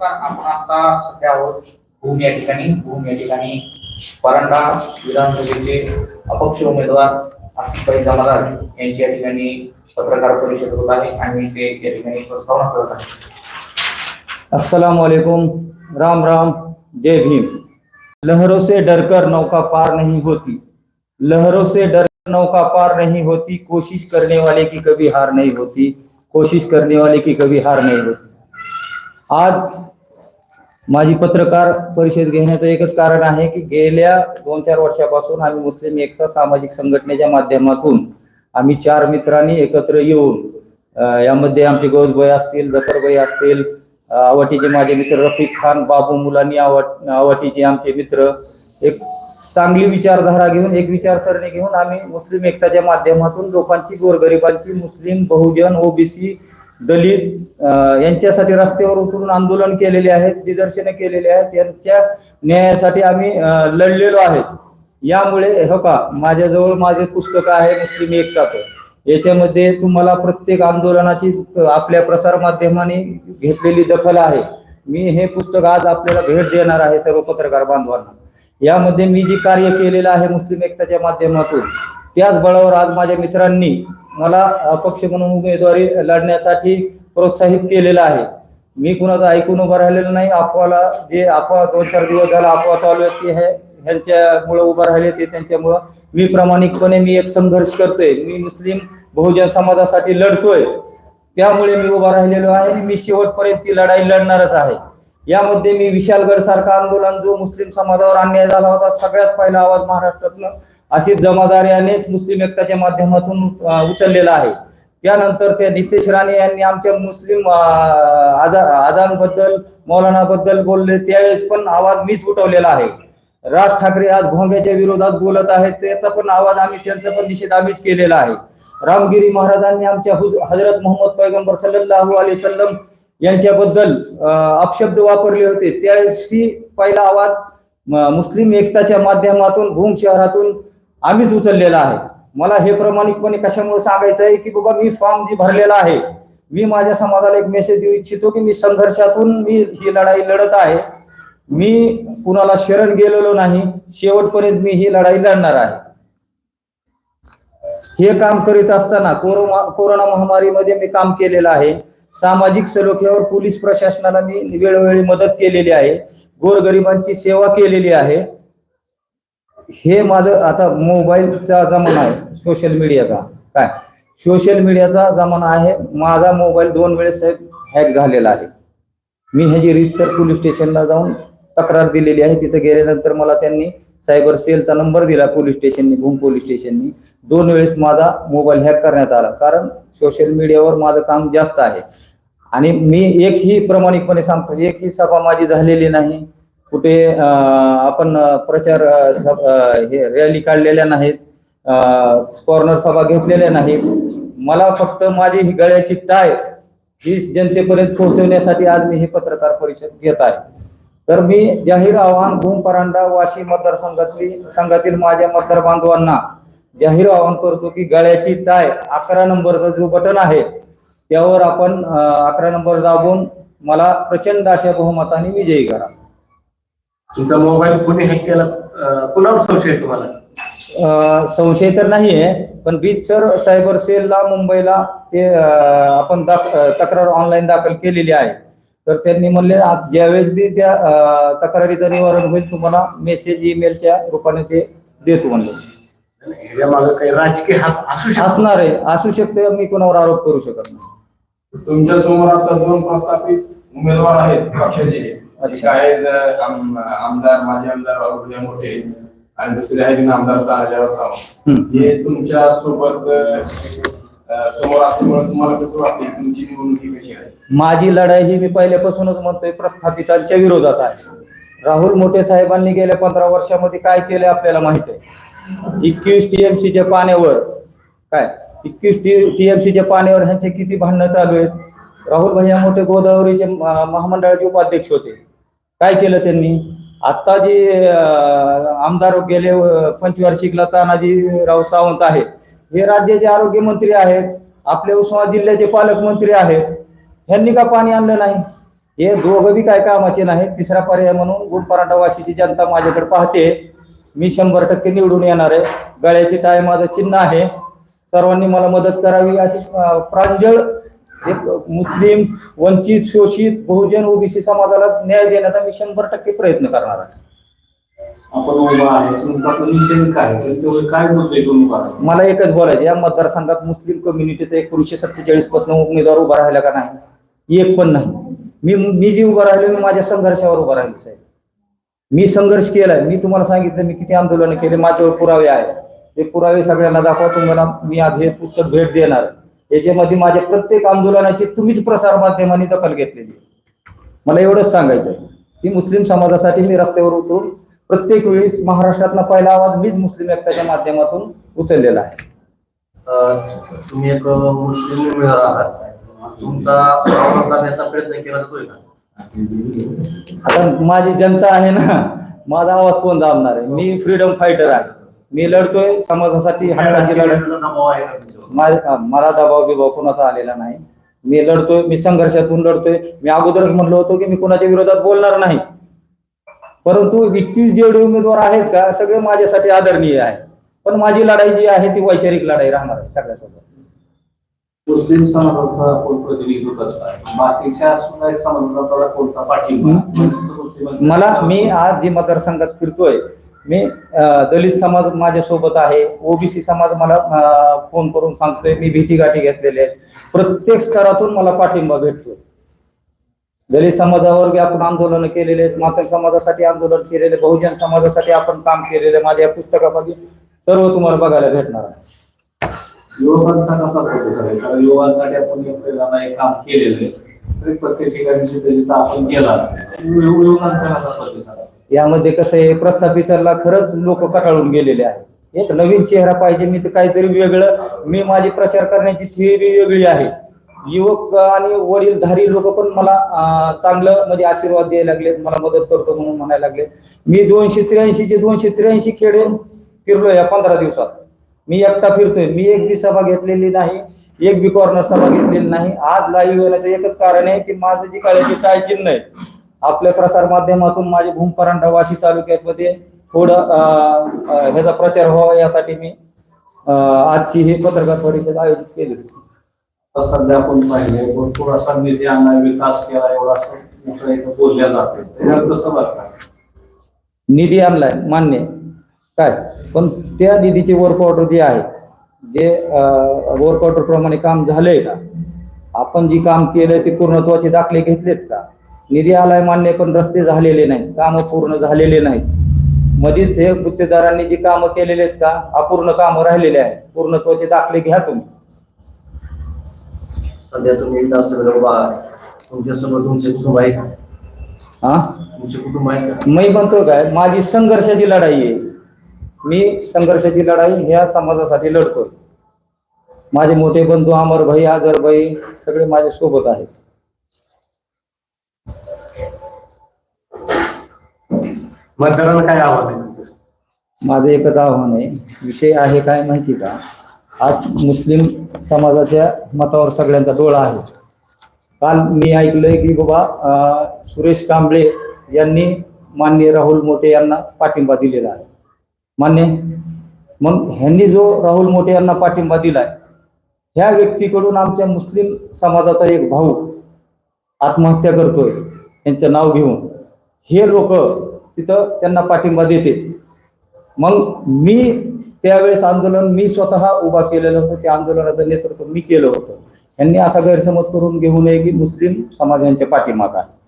नमस्कार आपण आता सध्या या ठिकाणी, भूम या ठिकाणी परांडा विधानसभेचे अपक्ष उमेदवार आसिफभाई जमादार यांची या ठिकाणी पत्रकार परिषद होत आहे आणि ते या ठिकाणी प्रस्तावना करत आहेत. अस्सलाम वालेकुम राम राम, जय भीम. लहरों से डरकर नौका पार नहीं होती. लहरों से डरकर नौका पार नहीं होती, कोशिश करने वाले की कभी हार नहीं होती, कोशिश करने वाले की कभी हार नहीं होती. आज माझी पत्रकार परिषद घेण्याचं एकच कारण आहे की गेल्या दोन चार वर्षापासून आम्ही मुस्लिम एकता सामाजिक संघटनेच्या माध्यमातून आम्ही चार मित्रांनी एकत्र येऊन यामध्ये आमचे गौजबाई असतील जफरभाई असतील आवटीचे माझे मित्र रफिक खान बाबू मुलांनी आवट आवटीचे आमचे मित्र एक चांगली विचारधारा घेऊन एक विचारसरणी घेऊन आम्ही मुस्लिम एकताच्या माध्यमातून लोकांची गोरगरिबांची मुस्लिम बहुजन ओबीसी दलित यांच्यासाठी रस्त्यावर उतरून आंदोलन केलेले आहेत निदर्शनं केलेले आहेत त्यांच्या न्यायासाठी आम्ही लढलेलो आहेत. यामुळे हो का माझ्याजवळ माझे पुस्तक आहे मुस्लिम एकताचं. याच्यामध्ये तुम्हाला प्रत्येक आंदोलनाची आपल्या प्रसार माध्यमाने घेतलेली दखल आहे. मी हे पुस्तक आज आपल्याला भेट देणार आहे सर्व पत्रकार बांधवांना. यामध्ये मी जी कार्य केलेलं आहे मुस्लिम एकताच्या माध्यमातून त्याच बळावर आज माझ्या मित्रांनी मला अपक्ष म्हणून उमेदवारी लढण्यासाठी प्रोत्साहित केलेलं आहे. मी कुणाचं ऐकून उभं राहिलेलं नाही. अफवाला जे अफवा दोन चार दिवस झाला अफवा चालू आहे ती हे ह्यांच्यामुळं उभं राहिले ते त्यांच्यामुळं मी प्रामाणिकपणे मी एक संघर्ष करतोय. मी मुस्लिम बहुजन समाजासाठी लढतोय. त्यामुळे मी उभा राहिलेलो आहे आणि मी शेवटपर्यंत ती लढाई लढणारच आहे. यामध्ये मी विशालगड सारखा आंदोलन जो मुस्लिम समाजावर अन्याय झाला होता सगळ्यात पहिला आवाज महाराष्ट्रातनं आसिफ जमादार यानेच मुस्लिम एकताच्या माध्यमातून उचललेला आहे. त्यानंतर त्या नितेश राणे यांनी आमच्या मुस्लिम आदानबद्दल मौलानाबद्दल बोलले त्यावेळेस पण आवाज मीच उठवलेला आहे. राज ठाकरे आज भोंग्याच्या विरोधात बोलत आहेत त्याचा पण आवाज आम्ही त्यांचा पण निषेध आम्हीच केलेला आहे. रामगिरी महाराजांनी आमच्या हुज- हजरत मोहम्मद पैगंबर सल्लल्लाहु अली सल्लम यांच्याबद्दल अपशब्द वापरले होते. त्याशी पहिला आवाज म- मुस्लिम एकताच्या माध्यमातून भूम शहरातून आम्हीच उचललेला आहे. मला हे प्रामाणिकपणे कशामुळे सांगायचं आहे की बाबा मी फॉर्म जी भरलेला आहे मी माझ्या समाजाला एक मेसेज देऊ इच्छितो की मी संघर्षातून मी ही लढाई लढत आहे. मी कुणाला शरण गेलेलो नाही शेवटपर्यंत मी ही लढाई लढणार आहे. हे काम करीत असताना कोरोना कोरोना महामारीमध्ये मी काम केलेलं आहे. सामाजिक सलोख्यावर पोलीस प्रशासनाला मी वेळोवेळी मदत केलेली आहे. गोरगरिबांची सेवा केलेली आहे. हे माझं आता मोबाईलचा जमाना आहे. सोशल मीडियाचा. काय? सोशल मीडियाचा जमाना आहे. माझा मोबाईल दोन वेळेस हॅक झालेला आहे. मी ह्याची रीतसर पोलीस स्टेशनला जाऊन तक्रार दिलेली आहे. तिथे गेल्यानंतर मला त्यांनी सायबर सेलचा नंबर दिला पोलीस स्टेशननी भूम पोलीस स्टेशननी. दोन वेळेस माझा मोबाईल हॅक करण्यात आला. कारण सोशल मीडियावर माझं काम जास्त आहे. आणि मी एकही प्रामाणिकपणे सांगतो एकही सभा माझी झालेली नाही. कुठे आपण प्रचार हे रॅली काढलेल्या नाहीत कॉर्नर सभा घेतलेल्या नाहीत. मला फक्त माझी ही गळ्याची टाय ही जनतेपर्यंत पोहोचवण्यासाठी आज मी ही पत्रकार परिषद घेत आहे. तर मी जाहीर आवाहन भूम परांडा वाशी मतदारसंघातली संघातील माझ्या मतदार बांधवांना जाहीर आवाहन करतो की गळ्याची टाय अकरा नंबरचा जो बटन आहे त्यावर आपण अकरा नंबर दाबून मला प्रचंड अशा बहुमताने विजयी करा. तुमचा मोबाईल कोणी हॅक केला? कुणावर संशय आहे तुम्हाला? संशय तर नाहीये पण बीच सर सायबर सेलला मुंबईला ते आपण तक्रार ऑनलाईन दाखल केलेली आहे. तर त्यांनी म्हणले ज्यावेळेस बी त्या तक्रारीचं निवारण होईल तुम्हाला मेसेज ईमेलच्या रूपाने ते देतो म्हणले. काही राजकीय हात असू असणार आहे. असू शकते मी कोणावर आरोप करू शकत नाही. तुमच्यासमोर आता दोन प्रस्थापित उमेदवार आहेत पक्षाचे. एक. आहेत आमदार माजी आमदार मोठे आणि दुसरे आहेत आमदार तानाजीराव सावंत. हे तुमच्यासोबत समोर असल्यामुळे तुम्हाला कसं वाटते तुमची निवडणुकी कशी आहे? माझी लढाई ही मी पहिल्यापासूनच म्हणतोय प्रस्थापितांच्या विरोधात आहे. राहुल मोठे साहेबांनी गेल्या पंधरा वर्षामध्ये काय केले आपल्याला माहीत आहे? एकवीस टीएमसीच्या पाण्यावर काय? एकवीस टीएमसीच्या पाण्यावर ह्यांचे किती भांडणं चालू आहेत? राहुल भैया मोठे गोदावरीचे म- महामंडळाचे उपाध्यक्ष होते. काय केलं त्यांनी? आत्ता जे आमदार गेले पंचवार्षिकला तानाजी राव सावंत आहेत. हे राज्याचे आरोग्य मंत्री आहेत. आपले उस्मा जिल्ह्याचे पालकमंत्री आहेत. ह्यांनी का पाणी आणलं नाही? हे दोघं बी काय कामाचे नाही तिसरा पर्याय म्हणून गुडपराठावाशीची जनता माझ्याकडे पाहते. मी शंभर टक्के निवडून येणार आहे. गळ्याची टाय माझं चिन्ह आहे. सर्वांनी मला मदत करावी अशी प्रांजळ एक मुस्लिम वंचित शोषित बहुजन ओबीसी समाजाला न्याय देण्याचा मी शंभर टक्के प्रयत्न करणार आहे. आपण उभा आहे. तुमचा तो निषेध काय? तर तेवढं काय बोलतोय तुम्ही उभा आहे? मला एकच बोलायचं या मतदारसंघात मुस्लिम कम्युनिटीचा एकोणीसशे सत्तेचाळीसपासून उमेदवार उभा राहिला का नाही? एक पण नाही. मी मी जी उभा राहिलो मी माझ्या संघर्षावर उभा राहिलो साहेब. मी संघर्ष केलाय. मी तुम्हाला सांगितलं मी किती आंदोलन केले माझ्यावर पुरावे आहे ते पुरावे सगळ्यांना दाखवा तुम्हाला मी आज हे पुस्तक भेट देणार. याच्यामध्ये माझ्या प्रत्येक आंदोलनाची तुम्हीच प्रसार माध्यमांनी दखल घेतलेली. मला एवढंच सांगायचं आहे की मुस्लिम समाजासाठी मी रस्त्यावर उतरून प्रत्येक वेळेस महाराष्ट्रातला पहिला आवाज मीच मुस्लिम एकताच्या माध्यमातून उचललेला आहे. तुम्ही एक मुस्लिम उमेदवार आहात. तुमचा प्रयत्न केला जातोय का? आता माझी जनता आहे ना माझा आवाज कोण दाबणार आहे? मी फ्रीडम फायटर आहे. मी लढतोय समाजासाठी हक्काची लढत? माझ- मला दबाव बिबाव कोणाचा आलेला नाही. मी लढतोय मी संघर्षातून लढतोय. मी अगोदरच म्हणलो होतो की मी कोणाच्या विरोधात बोलणार नाही. परंतु एकवीस जेवढे उमेदवार आहेत का सगळे माझ्यासाठी आदरणीय आहे. पण माझी लढाई जी आहे ती वैचारिक लढाई राहणार आहे सगळ्यासोबत. मुस्लिम समाजाचा कोण प्रतिनिधित्व करत आहे? बाकीच्या सुद्धा एक समाजाचा आपल्याला कोणता पाठिंबा? मला मी आज जे मतदारसंघात फिरतोय. मी दलित समाज माझ्या सोबत आहे ओबीसी समाज मला फोन करून सांगतोय. मी भेटी गाठी घेतलेल्या आहेत प्रत्येक स्तरातून मला पाठिंबा भेटतोय. दलित समाजावर बी आपण आंदोलन केलेले आहेत. माता समाजासाठी आंदोलन केलेले बहुजन समाजासाठी आपण काम केलेले माझ्या या पुस्तकामध्ये सर्व तुम्हाला बघायला भेटणार आहे. युवकांचा कसा प्रतिसाद आहे? कारण युवकांसाठी आपण एकमेकांना एक काम केलेलं आहे प्रत्येक ठिकाणी आपण गेला युवकांचा कसा प्रतिसाद आहे? यामध्ये कसं आहे प्रस्थापितांना खरंच लोक कटाळून गेलेले आहेत. एक नवीन चेहरा पाहिजे मी तर काहीतरी वेगळं मी माझी प्रचार करण्याची थिअरी वेगळी आहे. युवक आणि वडीलधारी लोक पण मला चांगलं म्हणजे आशीर्वाद द्यायला लागलेत मला मदत करतो म्हणून म्हणायला लागले. मी दोनशे त्र्याऐंशीचे दोनशे त्र्याऐंशी खेडे फिरलोय या पंधरा दिवसात. मी एकटा फिरतोय मी एक बी सभा घेतलेली नाही एक बी कॉर्नर सभा घेतलेली नाही. आज लाईव्ह येण्याचं एकच कारण आहे की माझं जी काळाची टाय चिन्ह आहे आपल्या प्रसार माध्यमातून माझे भूम परांडा वाशी तालुक्यामध्ये थोडं ह्याचा प्रचार व्हावा यासाठी मी आजची ही पत्रकार परिषद आयोजित केली सध्या आपण पाहिले भरपूर असा निधी आणला विकास केला एवढा असं बोलल्या जाते. त्याच्यात कसं बघता निधी आणलाय मान्य. काय? पण त्या निधीची वर्क ऑर्डर जी आहे जे वर्क ऑर्डर प्रमाणे काम झालंय का? आपण जी काम केलंय ते पूर्णत्वाचे दाखले घेतलेत का? निधी आलाय मान्य पण रस्ते झालेले नाहीत कामं पूर्ण झालेले नाहीत. मधीच हे गुत्तेदारांनी जी कामं केलेली आहेत का अपूर्ण कामं राहिलेले आहेत. पूर्णत्वाचे दाखले घ्या तुम्ही. सध्या तुम्ही उभा आहात तुमच्यासोबत तुमचे कुटुंब आहे का? हा? तुमचे कुटुंब आहे का? मी म्हणतो काय माझी संघर्षाची लढाई आहे. मी संघर्षाची लढाई ह्या समाजासाठी लढतोय. माझे मोठे बंधू अमर भाई आजर भाई सगळे माझ्या सोबत आहेत. मतदारांना काय आव्हान आहे माझं एकच आव्हान आहे. विषय आहे काय माहिती का? आज मुस्लिम समाजाच्या मतावर सगळ्यांचा डोळा आहे. काल मी ऐकलंय की बाबा अं, सुरेश कांबळे यांनी माननीय राहुल मोटे यांना पाठिंबा दिलेला आहे. मान्य? मग ह्यांनी जो राहुल मोटे यांना पाठिंबा दिलाय ह्या व्यक्तीकडून आमच्या मुस्लिम समाजाचा एक भाऊ आत्महत्या करतोय यांचं नाव घेऊन. हे लोक तिथं त्यांना पाठिंबा देते. मग मी त्यावेळेस आंदोलन मी स्वतः उभा केलेलं होतं. त्या आंदोलनाचं नेतृत्व मी केलं होतं. यांनी असा गैरसमज करून घेऊ नये की मुस्लिम समाज यांच्या पाठीमाग आहे.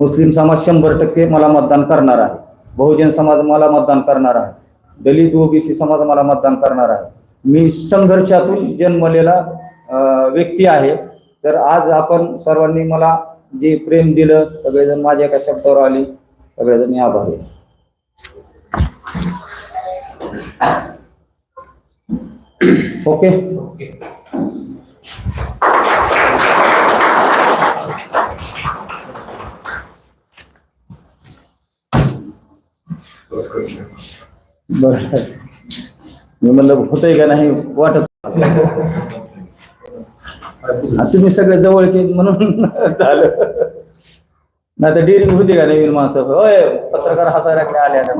मुस्लिम समाज शंभर टक्के मला मतदान करणार आहे. बहुजन समाज मला मतदान करणार आहे. दलित ओबीसी समाज मला मतदान करणार आहे. मी संघर्षातून जन्मलेला व्यक्ती आहे. तर आज आपण सर्वांनी मला जे प्रेम दिलं, सगळेजण माझ्या एका शब्दावर आली, सगळेजण मी आभारी ओके? बरं. मी म्हणलं, होतंय का नाही? वाटत तुम्ही सगळे जवळचे म्हणून झालं. नाही तर डिरिंग होती का नवीन माणसं? होय पत्रकार हजाराकडे आले आता.